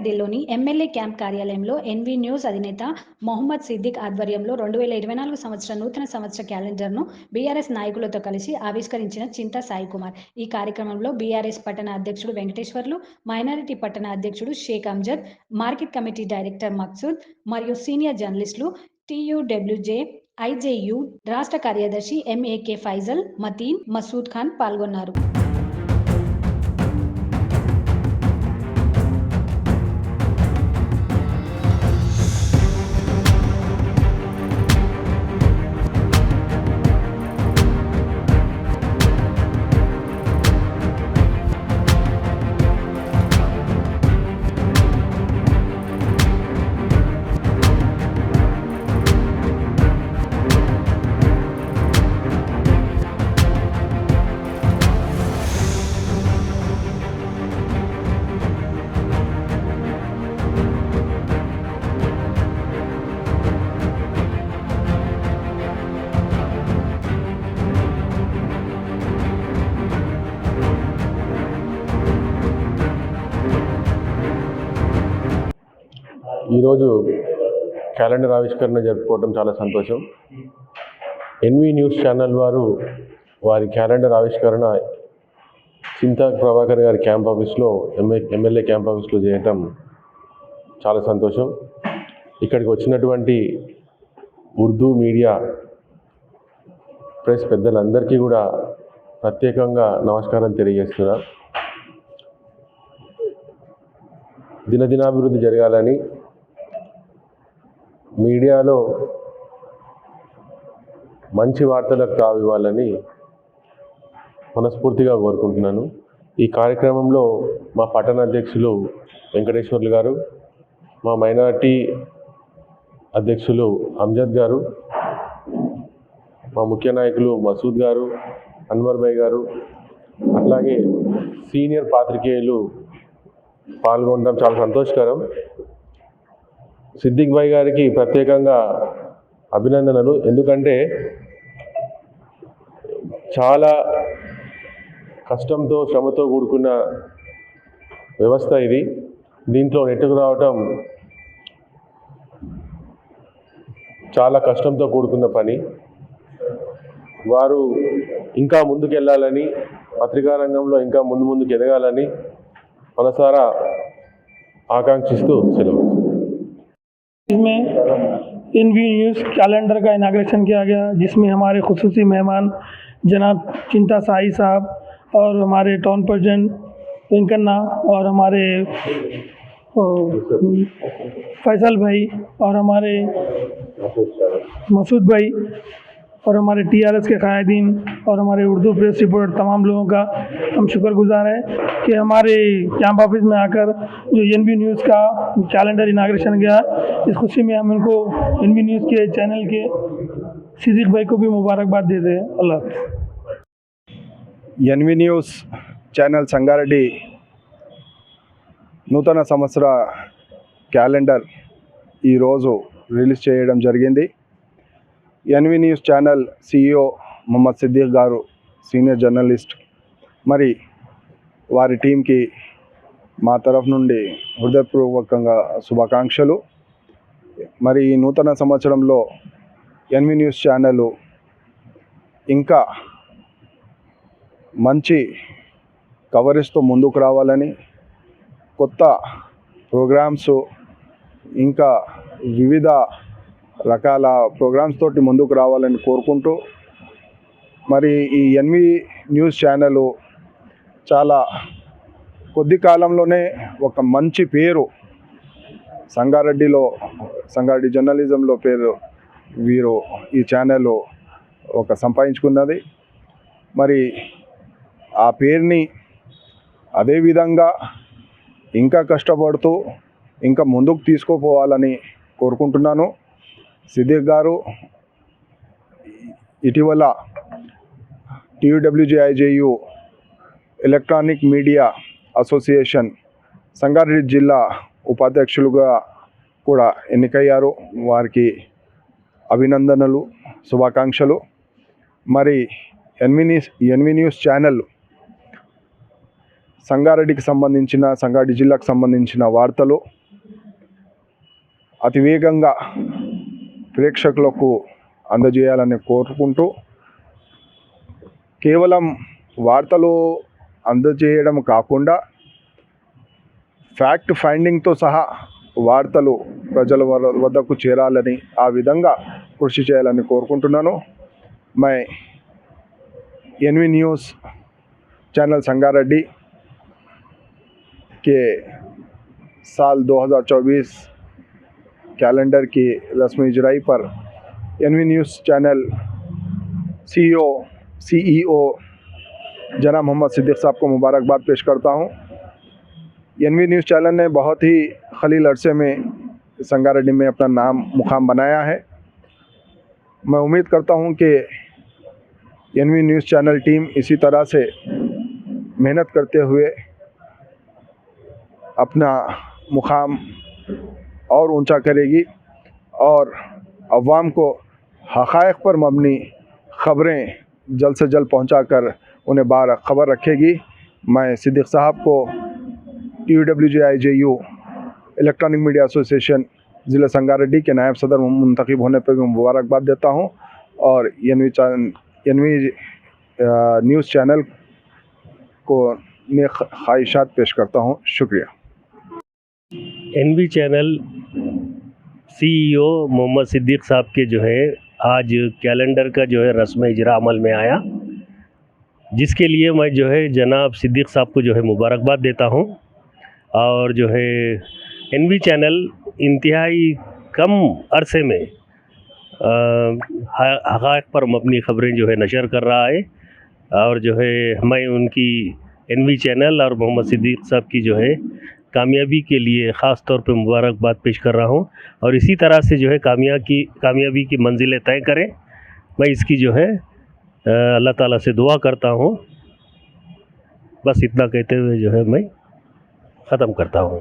సంగారెడ్డిలోని MLA camp కార్యాలయంలో NV news అధినేత మొహమ్మద్ సిద్దిక్ ఆధ్వర్యంలో రెండు వేల ఇరవై నాలుగు సంవత్సర నూతన సంవత్సర క్యాలెండర్ను బీఆర్ఎస్ నాయకులతో కలిసి ఆవిష్కరించిన చింతా సాయి కుమార్. ఈ కార్యక్రమంలో బీఆర్ఎస్ పట్టణ అధ్యక్షుడు వెంకటేశ్వర్లు మైనారిటీ పట్టణ అధ్యక్షుడు Shaik Amjad market committee director Maqsood మరియు సీనియర్ జర్నలిస్టులు టీయూడబ్ల్యూజే ఐజేయు రాష్ట్ర కార్యదర్శి ఎంఏకే ఫైజల్ మతీన్ మసూద్ ఖాన్ పాల్గొన్నారు. ఈరోజు క్యాలెండర్ ఆవిష్కరణ జరుపుకోవడం చాలా సంతోషం. ఎన్వి న్యూస్ ఛానల్ వారు వారి క్యాలెండర్ ఆవిష్కరణ చింతా ప్రభాకర్ గారి క్యాంప్ ఆఫీస్లో ఎంఏ ఎమ్మెల్యే క్యాంప్ ఆఫీస్లో చేయటం చాలా సంతోషం. ఇక్కడికి వచ్చినటువంటి ఉర్దూ మీడియా ప్రెస్ పెద్దలందరికీ కూడా ప్రత్యేకంగా నమస్కారం తెలియజేస్తున్నా. దినదినాభివృద్ధి జరగాలని మీడియాలో మంచి వార్తలకు కావివ్వాలని మనస్ఫూర్తిగా కోరుకుంటున్నాను. ఈ కార్యక్రమంలో మా పట్టణ అధ్యక్షులు వెంకటేశ్వర్లు గారు మా మైనార్టీ అధ్యక్షులు అంజద్ గారు మా ముఖ్య నాయకులు మసూద్ గారు అన్వర్ భాయ్ గారు అట్లాగే సీనియర్ పాత్రికేయులు పాల్గొనడం చాలా సంతోషకరం. సిద్దిక్ భాయ్ గారికి ప్రత్యేకంగా అభినందనలు. ఎందుకంటే చాలా కష్టంతో శ్రమతో కూడుకున్న వ్యవస్థ ఇది. దీంట్లో నెట్టుకు రావటం చాలా కష్టంతో కూడుకున్న పని. వారు ఇంకా ముందుకెళ్ళాలని పత్రికా రంగంలో ఇంకా ముందు ముందుకు ఎదగాలని మనసారా ఆకాంక్షిస్తూ సెలవు. इसमें इन वी न्यूज़ कैलेंडर का इनाग्रेशन किया गया, जिसमें हमारे खसूस मेहमान जनाब चिंता साई साहब और हमारे टाउन प्रजेंट वेंकन्ना और हमारे फैसल भाई और हमारे मसूद भाई और हमारे टीआरएस के कायदीन और हमारे उर्दू प्रेस रिपोर्टर तमाम लोगों का हम शुक्रगुजार हैं कि हमारे कैंप ऑफिस में आकर जो एन बी न्यूज़ का कैलेंडर इनाग्रेशन गया इस खुशी में हम इनको एन बी न्यूज़ के चैनल के सिद्दीक भाई को भी मुबारकबाद देते हैं अल्लाह हाफ़िज़ ఎన్వి న్యూస్ ఛానల్ సంగారెడ్డి నూతన సంవత్సర క్యాలెండర్ ఈరోజు రిలీజ్ చేయడం జరిగింది NV news channel CEO Mohammed Siddique గారు సీనియర్ జర్నలిస్ట్. మరి వారి టీంకి మా తరఫు నుండి హృదయపూర్వకంగా శుభాకాంక్షలు. మరి ఈ నూతన సంవత్సరంలో ఎన్వి న్యూస్ ఛానల్ ఇంకా మంచి కవరేజ్తో ముందుకు రావాలని కొత్త ప్రోగ్రామ్స్ ఇంకా వివిధ రకాల ప్రోగ్రామ్స్ తోటి ముందుకు రావాలని కోరుకుంటూ మరి ఈ ఎన్వి న్యూస్ ఛానల్ చాలా కొద్ది కాలంలోనే ఒక మంచి పేరు సంగారెడ్డిలో సంగారెడ్డి జర్నలిజంలో పేరు వీరు ఈ ఛానల్ ఒక సంపాదించుకున్నది. మరి ఆ పేరుని అదేవిధంగా ఇంకా కష్టపడుతూ ఇంకా ముందుకు తీసుకుపోవాలని కోరుకుంటున్నాను. సిద్దిక్ గారు ఇటీవల TUWJIJU electronic media association Sangareddy జిల్లా ఉపాధ్యక్షులుగా కూడా ఎన్నికయ్యారు. వారికి అభినందనలు శుభాకాంక్షలు. మరి NV news NV news channel సంగారెడ్డికి సంబంధించిన సంగారెడ్డి జిల్లాకు సంబంధించిన వార్తలు అతివేగంగా ప్రేక్షకులకు అందజేయాలని కోరుకుంటూ కేవలం వార్తలు అందజేయడం కాకుండా ఫ్యాక్ట్ ఫైండింగ్తో సహా వార్తలు ప్రజల వర- వద్దకు చేరాలని ఆ విధంగా కృషి చేయాలని కోరుకుంటున్నాను my NV news channel Sangareddy के साल 2024 कैलेंडर की रस्म इजराई पर NV news channel CEO CEO जना मोहम्मद सिद्दीक साहब को मुबारकबाद पेश करता हूँ। एनवी न्यूज़ चैनल ने बहुत ही खलील अरसे में संगारेड्डी में अपना नाम, मुकाम बनाया है। मैं उम्मीद करता हूँ कि एनवी न्यूज़ चैनल टीम इसी तरह से मेहनत करते हुए अपना मुकाम और ऊँचा करेगी और अवाम को हक़ पर मबनी ख़बरें जल्द से जल्द पहुँचा कर उन्हें बार खबर रखेगी। मैं सिद्दीक साहब को U W J I J U electronic media association ज़िला संगारेड्डी के नायब सदर मुंतखब होने पर भी मुबारकबाद देता हूँ और N V N V news channel को नेक ख्वाहिशात पेश करता हूँ। शुक्रिया। NV channel CEO Mohammed Siddique साहब के जो है, आज कैलेंडर का जो है रस्म इजरा अमल में आया, जिसके लिए मैं जो है जनाब सिद्दीक साहब को जो है मुबारकबाद देता हूँ। और जो है एनवी चैनल इंतहाई कम अरसे में हक़ पर मबनी ख़बरें जो है नशर कर रहा है। और जो है, मैं उनकी एनवी चैनल और मोहम्मद सिद्दीक साहब की जो है कामयाबी के लिए ख़ास तौर पर मुबारकबाद पेश कर रहा हूँ और इसी तरह से जो है कामयाब की, कामयाबी की मंजिलें तय करें। मैं इसकी जो है अल्लाह ताला से दुआ करता हूँ। बस इतना कहते हुए जो है मैं ख़त्म करता हूँ।